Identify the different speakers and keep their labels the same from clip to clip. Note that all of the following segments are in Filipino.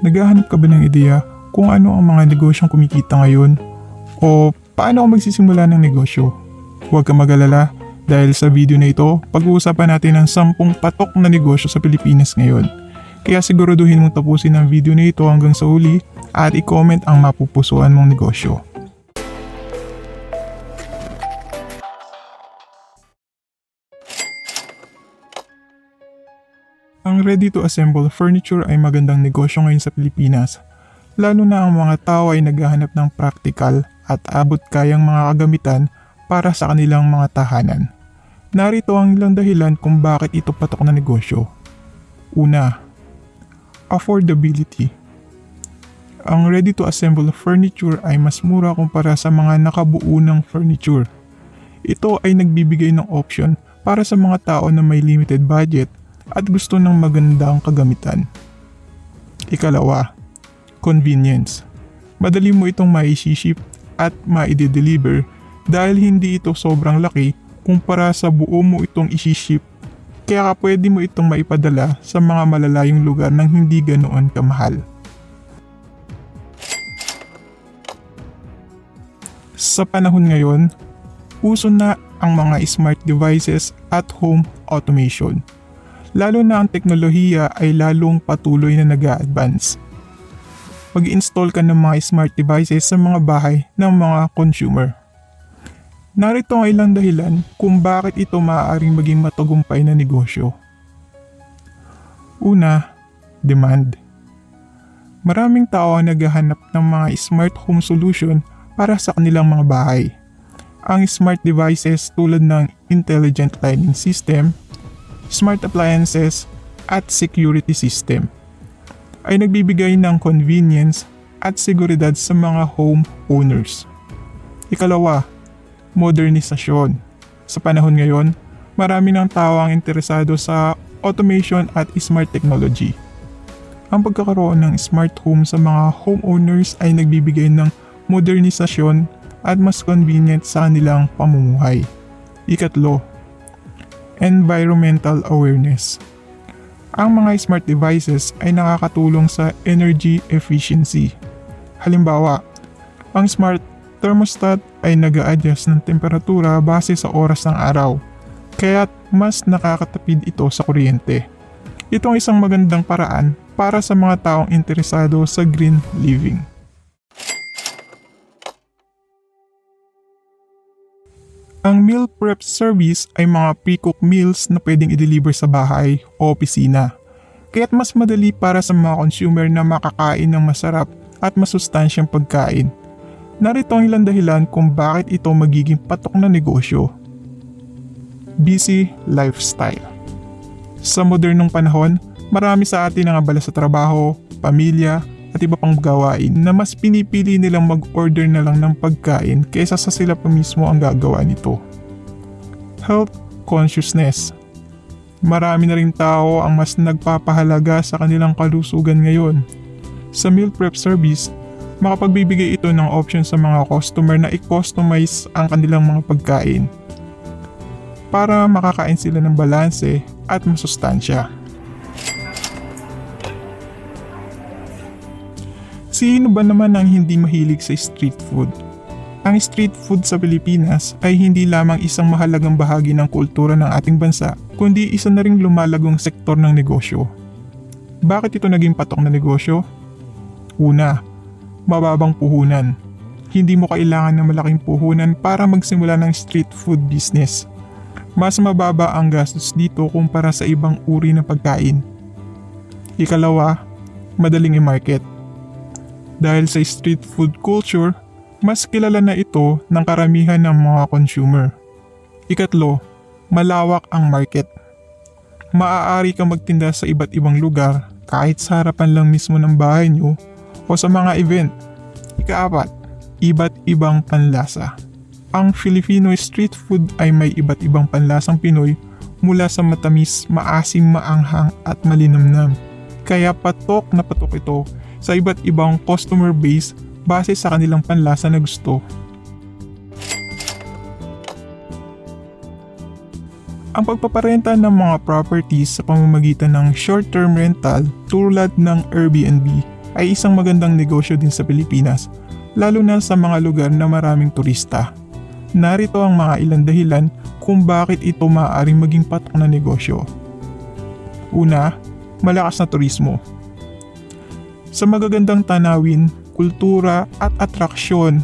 Speaker 1: Naghahanap ka ba ng ideya kung ano ang mga negosyong kumikita ngayon? O paano ako magsisimula ng negosyo? Huwag ka magalala dahil sa video na ito, pag-uusapan natin ang 10 patok na negosyo sa Pilipinas ngayon. Kaya siguraduhin mong tapusin ang video na ito hanggang sa uli at i-comment ang mapupusuan mong negosyo. Ang ready-to-assemble furniture ay magandang negosyo ngayon sa Pilipinas. Lalo na ang mga tao ay naghahanap ng practical at abot kayang mga kagamitan para sa kanilang mga tahanan. Narito ang ilang dahilan kung bakit ito patok na negosyo. Una, affordability. Ang ready-to-assemble furniture ay mas mura kumpara sa mga nakabuo ng furniture. Ito ay nagbibigay ng option para sa mga tao na may limited budget at gusto ng magandang kagamitan. Ikalawa, convenience. Madali mo itong maishiship at maide-deliver dahil hindi ito sobrang laki kumpara sa buo mo itong ishiship kaya ka pwede mo itong maipadala sa mga malalayong lugar nang hindi ganoon kamahal. Sa panahon ngayon, uso na ang mga smart devices at home automation. Lalo na ang teknolohiya ay lalong patuloy na nag advance Mag-install ka ng mga smart devices sa mga bahay ng mga consumer. Narito ang ilang dahilan kung bakit ito maaaring maging matagumpay na negosyo. Una, demand. Maraming tao ang naghahanap ng mga smart home solution para sa kanilang mga bahay. Ang smart devices tulad ng intelligent lighting system, smart appliances, at security system ay nagbibigay ng convenience at seguridad sa mga home owners. Ikalawa, modernisasyon. Sa panahon ngayon, marami ng tao ang interesado sa automation at smart technology. Ang pagkakaroon ng smart home sa mga homeowners ay nagbibigay ng modernisasyon at mas convenient sa kanilang pamumuhay. Ikatlo, environmental awareness. Ang mga smart devices ay nakakatulong sa energy efficiency. Halimbawa, ang smart thermostat ay nag adjust ng temperatura base sa oras ng araw, kaya mas nakakatipid ito sa kuryente. Ito ang isang magandang paraan para sa mga taong interesado sa green living. Ang meal prep service ay mga pre-cooked meals na pwedeng i-deliver sa bahay o opisina. Kaya't mas madali para sa mga consumer na makakain ng masarap at masustansyang pagkain. Narito ang ilang dahilan kung bakit ito magiging patok na negosyo. Busy lifestyle. Sa modernong panahon, marami sa atin ang abala sa trabaho, pamilya, at iba pang gawain na mas pinipili nilang mag-order na lang ng pagkain kaysa sa sila pa mismo ang gagawa nito. Health consciousness. Marami na rin tao ang mas nagpapahalaga sa kanilang kalusugan ngayon. Sa meal prep service, makapagbibigay ito ng option sa mga customer na i-customize ang kanilang mga pagkain para makakain sila ng balanse at masustansya. Sino ba naman ang hindi mahilig sa street food? Ang street food sa Pilipinas ay hindi lamang isang mahalagang bahagi ng kultura ng ating bansa, kundi isa na ring lumalagong sektor ng negosyo. Bakit ito naging patok na negosyo? Una, mababang puhunan. Hindi mo kailangan ng malaking puhunan para magsimula ng street food business. Mas mababa ang gastos dito kumpara sa ibang uri ng pagkain. Ikalawa, madaling i-market dahil sa street food culture, mas kilala na ito ng karamihan ng mga consumer. Ikatlo, malawak ang market. Maaari kang magtinda sa iba't ibang lugar kahit sa harapan lang mismo ng bahay nyo o sa mga event. Ikaapat, iba't ibang panlasa. Ang Filipino street food ay may iba't ibang panlasang Pinoy mula sa matamis, maasim, maanghang at malinamnam. Kaya patok na patok ito sa iba't ibang customer base base sa kanilang panlasa na gusto. Ang pagpaparenta ng mga properties sa pamamagitan ng short-term rental tulad ng Airbnb ay isang magandang negosyo din sa Pilipinas, lalo na sa mga lugar na maraming turista. Narito ang mga ilang dahilan kung bakit ito maaaring maging patok na negosyo. Una, malakas na turismo. Sa magagandang tanawin, kultura at atraksyon,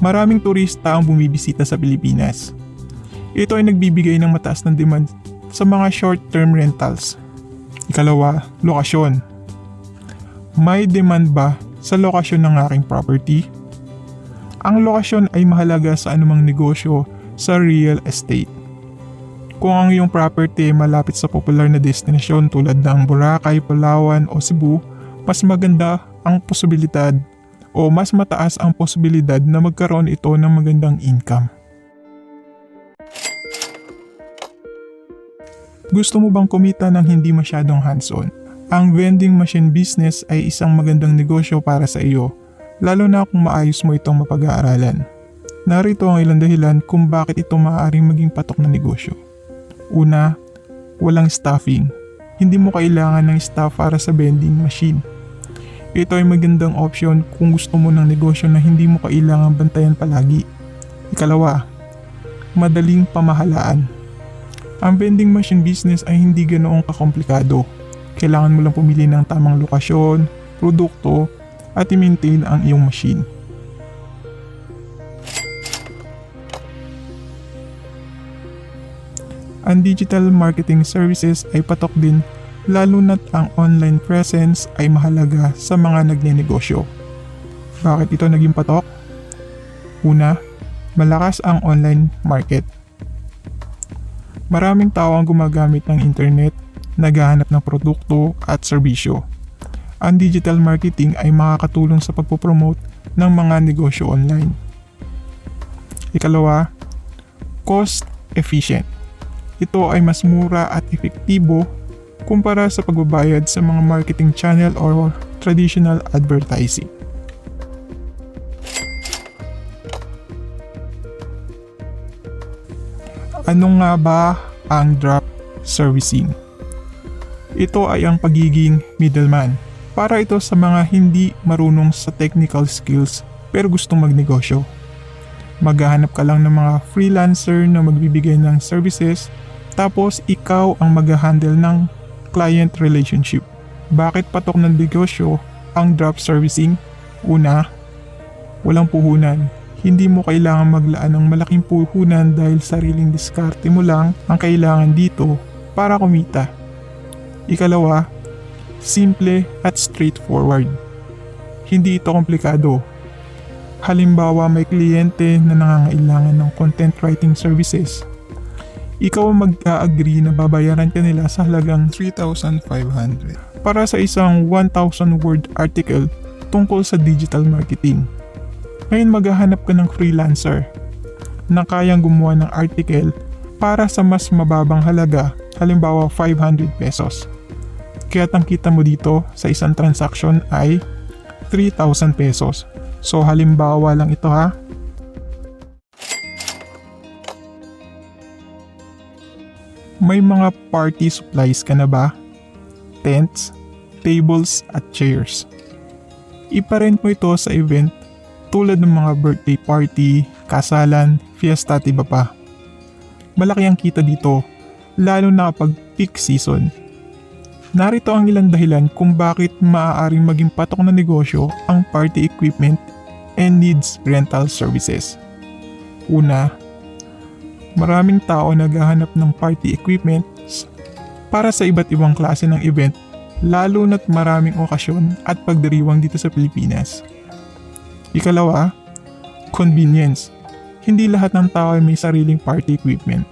Speaker 1: maraming turista ang bumibisita sa Pilipinas. Ito ay nagbibigay ng mataas na demand sa mga short-term rentals. Ikalawa, lokasyon. May demand ba sa lokasyon ng aking property? Ang lokasyon ay mahalaga sa anumang negosyo sa real estate. Kung ang iyong property ay malapit sa popular na destinasyon tulad ng Boracay, Palawan o Cebu, mas maganda ang posibilidad o mas mataas ang posibilidad na magkaroon ito ng magandang income. Gusto mo bang kumita ng hindi masyadong hands-on? Ang vending machine business ay isang magandang negosyo para sa iyo, lalo na kung maayos mo itong mapag-aaralan. Narito ang ilang dahilan kung bakit ito maaaring maging patok na negosyo. Una, walang staffing. Hindi mo kailangan ng staff para sa vending machine. Ito ay magandang option kung gusto mo ng negosyo na hindi mo kailangan bantayan palagi. Ikalawa, madaling pamahalaan. Ang vending machine business ay hindi ganoong kakomplikado. Kailangan mo lang pumili ng tamang lokasyon, produkto, at i-maintain ang iyong machine. Ang digital marketing services ay patok din lalo na't ang online presence ay mahalaga sa mga nagnenegosyo. Bakit ito naging patok? Una, malakas ang online market. Maraming tao ang gumagamit ng internet, naghahanap ng produkto at serbisyo. Ang digital marketing ay makakatulong sa pagpopromote ng mga negosyo online. Ikalawa, cost efficient. Ito ay mas mura at epektibo kumpara sa pagbabayad sa mga marketing channel or traditional advertising. Ano nga ba ang drop servicing? Ito ay ang pagiging middleman. Para ito sa mga hindi marunong sa technical skills pero gustong magnegosyo. Maghahanap ka lang ng mga freelancer na magbibigay ng services tapos ikaw ang mag-handle ng client relationship. Bakit patok ng negosyo ang drop servicing? Una, walang puhunan. Hindi mo kailangan maglaan ng malaking puhunan dahil sariling diskarte mo lang ang kailangan dito para kumita. Ikalawa, simple at straightforward. Hindi ito komplikado. Halimbawa may kliyente na nangangailangan ng content writing services. Ikaw ang mag-agree na babayaran ka nila sa halagang 3,500 para sa isang 1,000 word article tungkol sa digital marketing. Ngayon maghahanap ka ng freelancer na kayang gumawa ng article para sa mas mababang halaga, halimbawa 500 pesos. Kaya ang kita mo dito sa isang transaction ay 3,000 pesos. So halimbawa lang ito ha. May mga party supplies ka na ba? Tents, tables at chairs. Iparent mo ito sa event tulad ng mga birthday party, kasalan, fiesta at iba pa. Malaki ang kita dito, lalo na kapag peak season. Narito ang ilang dahilan kung bakit maaaring maging patok na negosyo ang party equipment and needs rental services. Una, maraming tao naghahanap ng party equipments para sa iba't ibang klase ng event lalo na't maraming okasyon at pagdiriwang dito sa Pilipinas. Ikalawa, convenience. Hindi lahat ng tao ay may sariling party equipment.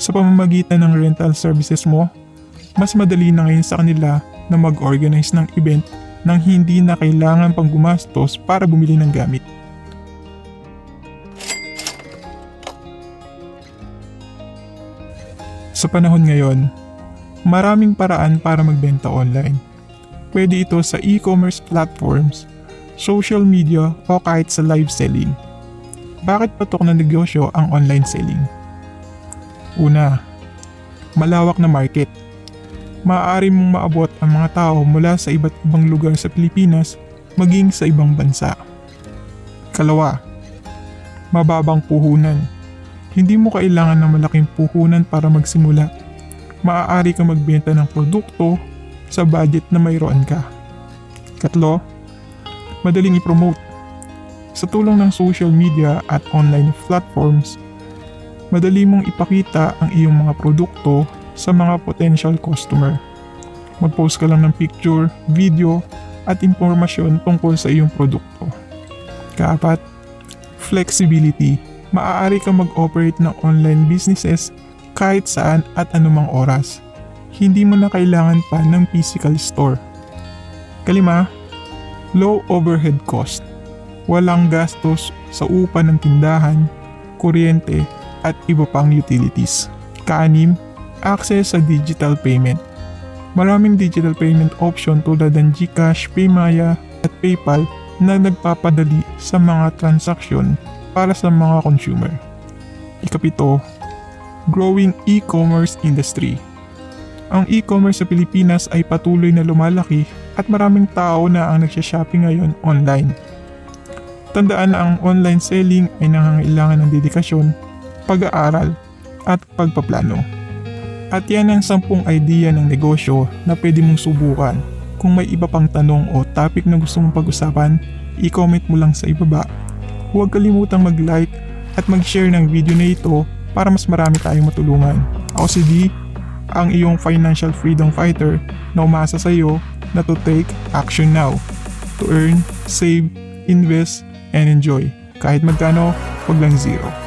Speaker 1: Sa pamamagitan ng rental services mo, mas madali na ngayon sa kanila na mag-organize ng event nang hindi na kailangan pang gumastos para bumili ng gamit. Sa panahon ngayon, maraming paraan para magbenta online. Pwede ito sa e-commerce platforms, social media o kahit sa live selling. Bakit patok na negosyo ang online selling? Una, malawak na market. maaari mong maabot ang mga tao mula sa iba't ibang lugar sa Pilipinas maging sa ibang bansa. Kalawa, mababang puhunan. Hindi mo kailangan ng malaking puhunan para magsimula. Maaari kang magbenta ng produkto sa budget na mayroon ka. Katlo, madaling i-promote. Sa tulong ng social media at online platforms, madali mong ipakita ang iyong mga produkto sa mga potential customer. Mag-post ka lang ng picture, video, at impormasyon tungkol sa iyong produkto. Kaapat, flexibility. Maaari kang mag-operate ng online businesses kahit saan at anumang oras. Hindi mo na kailangan pa ng physical store. Kalima, low overhead cost. Walang gastos sa upa ng tindahan, kuryente, at iba pang utilities. Kaanim, access sa digital payment. Maraming digital payment option tulad ng GCash, Paymaya, at PayPal na nagpapadali sa mga transaksyon para sa mga consumer. Ikapito, growing e-commerce industry. Ang e-commerce sa Pilipinas ay patuloy na lumalaki at maraming tao na ang nagsha-shopping ngayon online. Tandaan na ang online selling ay nangangailangan ng dedikasyon, pag-aaral, at pagpaplano. At yan ang sampung idea ng negosyo na pwede mong subukan. Kung may iba pang tanong o topic na gusto mong pag-usapan, i-comment mo lang sa ibaba. Huwag kalimutang mag-like at mag-share ng video na ito para mas marami tayong matulungan. Ako si D, ang iyong financial freedom fighter na umasa sa iyo na to take action now. To earn, save, invest, and enjoy. Kahit magkano, wag lang zero.